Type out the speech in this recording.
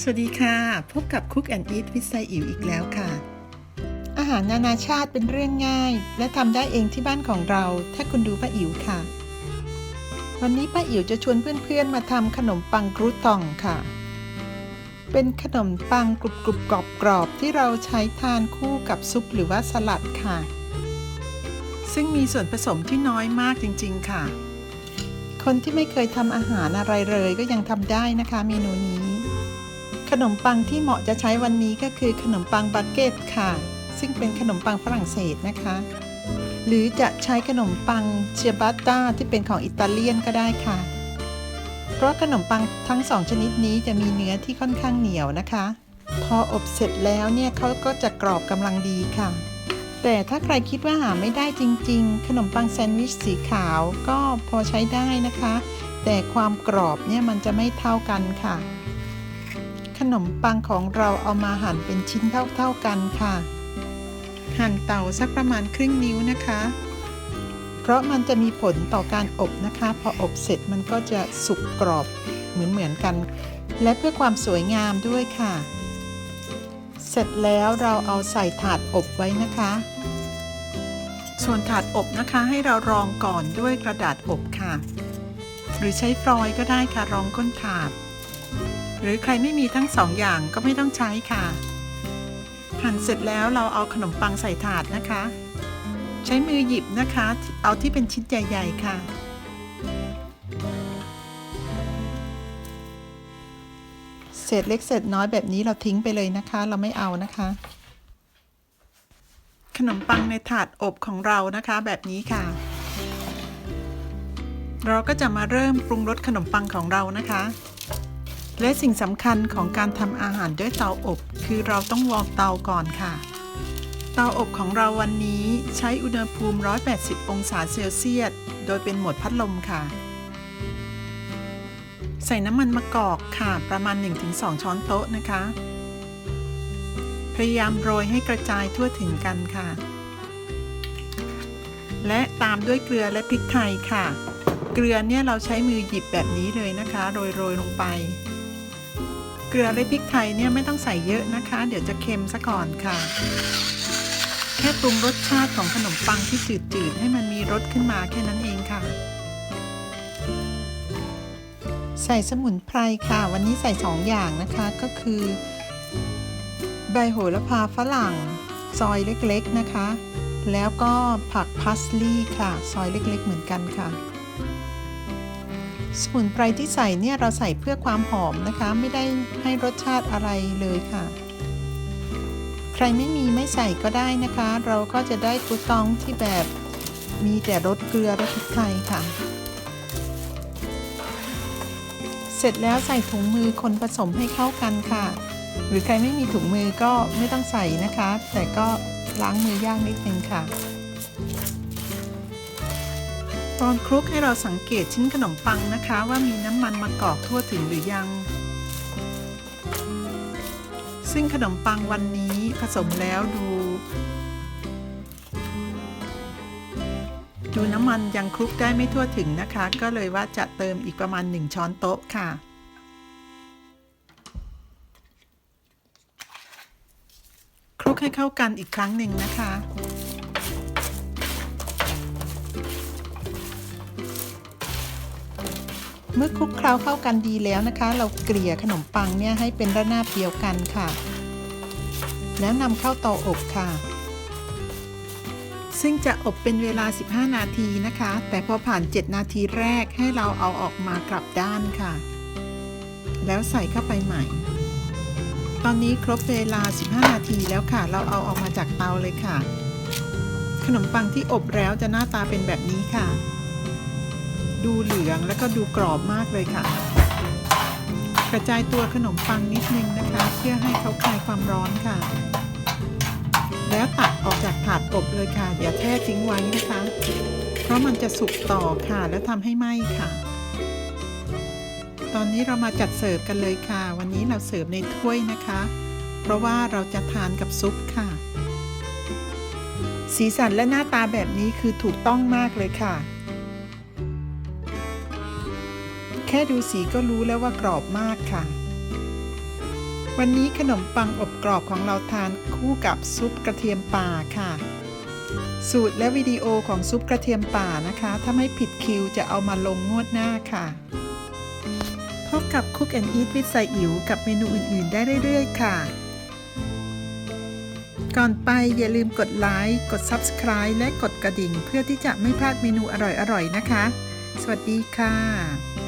สวัสดีค่ะ พบกับ Cook and Eat วิสัยอิ๋วอีกแล้วค่ะ อาหารนานาชาติเป็นเรื่องง่าย และทำได้เองที่บ้านของเรา ถ้าคุณดูป้าอิ๋วค่ะ วันนี้ป้าอิ๋วจะชวนเพื่อนๆ มาทำขนมปังกรูตองค่ะ เป็นขนมปังกรุบๆกรอบๆที่เราใช้ทานคู่กับซุปหรือว่าสลัดค่ะ ซึ่งมีส่วนผสมที่น้อยมากจริง ๆ ค่ะ คนที่ไม่เคยทำอาหารอะไรเลยก็ยังทำได้นะคะ เมนูนี้ นมปังที่เหมาะจะใช้วันนี้ก็คือขนมปังบักเก็ตค่ะ ซึ่งเป็นขนมปังฝรั่งเศสนะคะ หรือจะใช้ขนมปังเชียบัตตาที่เป็นของอิตาเลียนก็ได้ค่ะ เพราะขนมปังทั้งสองชนิดนี้จะมีเนื้อที่ค่อนข้างเหนียวนะคะ พออบเสร็จแล้วเนี่ยเขาก็จะกรอบกำลังดีค่ะ แต่ถ้าใครคิดว่าหาไม่ได้จริง ๆ ขนมปังแซนด์วิชสีขาวก็พอใช้ได้นะคะ แต่ความกรอบเนี่ยมันจะไม่เท่ากันค่ะ นมปังของเราเอามาหั่นเป็นชิ้นเท่าๆกันค่ะ หั่นเต่าสักประมาณครึ่งนิ้วนะคะ เพราะมันจะมีผลต่อการอบนะคะ พออบเสร็จมันก็จะสุกกรอบเหมือนๆกัน และเพื่อความสวยงามด้วยค่ะ เสร็จแล้วเราเอาใส่ถาดอบไว้นะคะ ส่วนถาดอบนะคะให้เรารองก่อนด้วยกระดาษอบค่ะ หรือใช้ฟลอยล์ก็ได้ค่ะรองก้นถาด หรือใครไม่มีทั้งสองอย่างก็ไม่ต้องใช้ค่ะ หั่นเสร็จแล้วเราเอาขนมปังใส่ถาดนะคะ ใช้มือหยิบนะคะ เอาที่เป็นชิ้นใหญ่ ๆ ค่ะเศษเล็กเศษน้อยแบบนี้เราทิ้งไปเลยนะคะ เราไม่เอานะคะ ขนมปังในถาดอบของเรานะคะแบบนี้ค่ะ เราก็จะมาเริ่มปรุงรสขนมปังของเรานะคะ และสิ่งสำคัญของการทำอาหารด้วยเตาอบ คือเราต้องวอร์มเตาก่อนค่ะ เตาอบของเราวันนี้ใช้อุณหภูมิ 180 องศาเซลเซียส โดยเป็นโหมดพัดลมค่ะ ใส่น้ำมันมะกอกค่ะ ประมาณ 1-2 ช้อนโต๊ะนะคะ พยายามโรยให้กระจายทั่วถึงกันค่ะ และตามด้วยเกลือและพริกไทยค่ะเกลือเนี่ยเราใช้มือหยิบแบบนี้เลยนะคะ โรยโรยลงไป กลือและพริกไทยเนี่ยไม่ต้องใส่เยอะนะคะ เดี๋ยวจะเค็มซะก่อนค่ะ แค่ปรุงรสชาติของขนมปังที่จืดๆ ให้มันมีรสขึ้นมาแค่นั้นเองค่ะ ใส่สมุนไพรค่ะ วันนี้ใส่สองอย่างนะคะก็คือ ใบโหระพาฝรั่ง ซอยเล็กๆนะคะ แล้วก็ผักพัสลีย์ค่ะ ซอยเล็กๆเหมือนกันค่ะ สมุนไพรที่ใส่เนี่ยเราใส่เพื่อความหอมนะคะ ไม่ได้ให้รสชาติอะไรเลยค่ะ ใครไม่มีไม่ใส่ก็ได้นะคะ เราก็จะได้กุตองที่แบบมีแต่รสเกลือและพริกไทยค่ะ เสร็จแล้วใส่ถุงมือคนผสมให้เข้ากันค่ะ หรือใครไม่มีถุงมือก็ไม่ต้องใส่นะคะ แต่ก็ล้างมือยากนิดนึงค่ะ ตอนคลุกให้เราสังเกตชิ้นขนมปังนะคะ ว่ามีน้ำมันมากอกทั่วถึงหรือยัง ซึ่งขนมปังวันนี้ผสมแล้วดู ดูน้ำมันยังคลุกได้ไม่ทั่วถึงนะคะ ก็เลยว่าจะเติมอีกประมาณ 1 ช้อนโต๊ะค่ะคลุกให้เข้ากันอีกครั้งหนึ่งนะคะ เมื่อคลุกเคล้าเข้ากันดีแล้วนะคะ เราเกลี่ยขนมปังเนี่ยให้เป็นระนาบเดียวกันค่ะ แล้วนำเข้าเตาอบค่ะ ซึ่งจะอบเป็นเวลา 15 นาทีนะคะ แต่พอผ่าน 7 นาทีแรกให้เราเอาออกมากลับด้านค่ะ แล้วใส่เข้าไปใหม่ ตอนนี้ครบเวลา 15 นาทีแล้วค่ะ เราเอาออกมาจากเตาเลยค่ะ ขนมปังที่อบแล้วจะหน้าตาเป็นแบบนี้ค่ะ ดูเหลืองแล้วก็ดูกรอบมากเลยค่ะ กระจายตัวขนมปังนิดนึงนะคะ เพื่อให้เขาคลายความร้อนค่ะ แล้วตักออกจากถาดอบเลยค่ะ อย่าแช่ทิ้งไว้นะคะ เพราะมันจะสุกต่อค่ะ แล้วทำให้ไหม้ค่ะ ตอนนี้เรามาจัดเสิร์ฟกันเลยค่ะ วันนี้เราเสิร์ฟในถ้วยนะคะ เพราะว่าเราจะทานกับซุปค่ะ สีสันและหน้าตาแบบนี้คือถูกต้องมากเลยค่ะ ค่ดูสีก็รู้แล้วว่ากรอบมากค่ะ วันนี้ขนมปังอบกรอบของเราทานคู่กับซุปกระเทียมป่าค่ะ สูตรและวิดีโอของซุปกระเทียมป่านะคะ ถ้าไม่ผิดคิวจะเอามาลงงวดหน้าค่ะพบกับ Cook and Eat with ไซอิ๋วกับเมนูอื่น ๆ ได้เรื่อย ๆ ค่ะ ก่อนไปอย่าลืมกดไลค์กด Subscribe และกดกระดิ่ง เพื่อที่จะไม่พลาดเมนูอร่อย ๆ นะคะ สวัสดีค่ะ